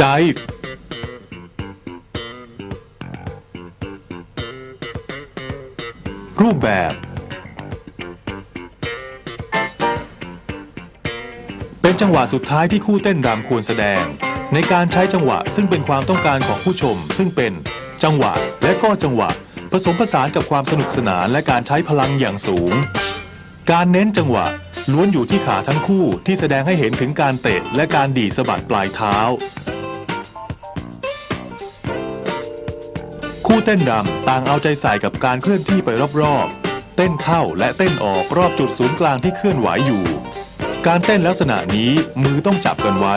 jive รูปแบบ เป็นจังหวะสุดท้ายที่คู่เต้นรำควรแสดง ในการใช้จังหวะซึ่งเป็นความต้องการของผู้ชม ซึ่งเป็นจังหวะและก็จังหวะ ผสมผสานกับความสนุกสนานและการใช้พลังอย่างสูง การเน้นจังหวะล้วนอยู่ที่ขาทั้งคู่ที่แสดงให้เห็นถึงการเตะและการดีสะบัดปลายเท้า คู่เต้นรำต่างเอาใจใส่กับการเคลื่อนที่ไปรอบๆ เต้นเข้าและเต้นออกรอบจุดศูนย์กลางที่เคลื่อนไหวอยู่ การเต้นลักษณะนี้มือต้องจับกันไว้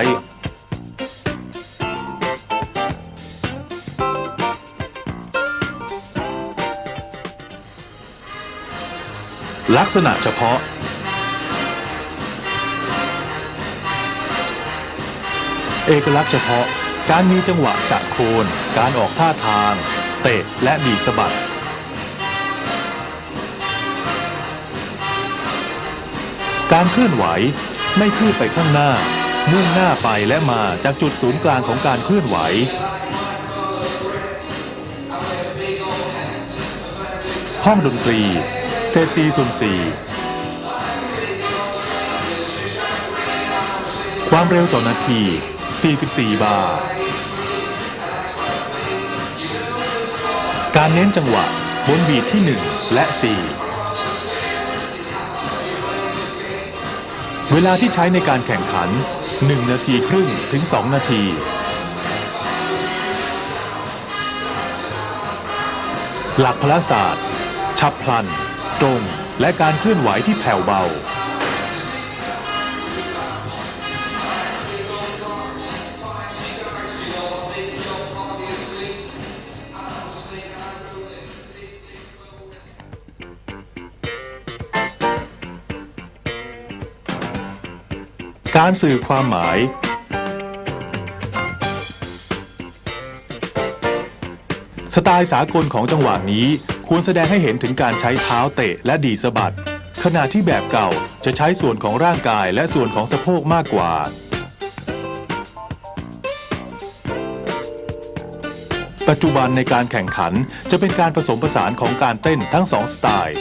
ลักษณะเฉพาะเอกลักษณ์เฉพาะ การมีจังหวะจัดโคน การออกท่าทาง เตะและดีสะบัดการเคลื่อนไหวไม่คืบไปข้างหน้า มุ่งหน้าไปและมาจากจุดศูนย์กลางของการเคลื่อนไหว ห้องดนตรีเซซีส่วนสี่ความเร็วต่อนาที 44 บาร์ การเน้นจังหวะบนบีทที่ 1 และ 4 เวลาที่ใช้ในการแข่งขัน 1 นาทีครึ่งถึง 2 นาที หลักพละศาสตร์ ฉับพลัน ตรง และการเคลื่อนไหวที่แผ่วเบา การสื่อความหมาย สไตล์สากลของจังหวะนี้ควรแสดงให้เห็นถึงการใช้เท้าเตะและดีสะบัด ขณะที่แบบเก่าจะใช้ส่วนของร่างกายและส่วนของสะโพกมากกว่า ปัจจุบันในการแข่งขันจะเป็นการผสมผสานของการเต้นทั้งสองสไตล์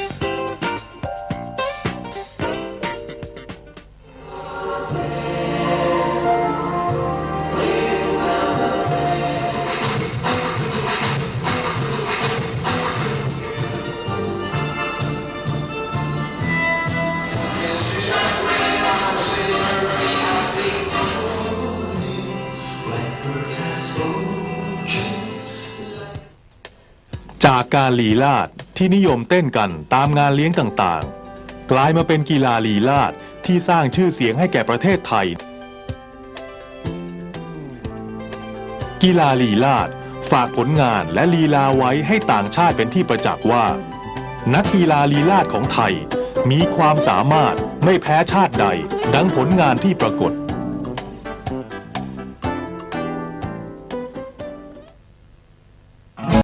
จากการลีลาดที่นิยมเต้นกันตามงานเลี้ยงต่างๆ กลายมาเป็นกีฬาลีลาดที่สร้างชื่อเสียงให้แก่ประเทศไทย กีฬาลีลาดฝากผลงานและลีลาไว้ให้ต่างชาติเป็นที่ประจักษ์ว่า นักกีฬาลีลาดของไทยมีความสามารถไม่แพ้ชาติใด ดังผลงานที่ปรากฏ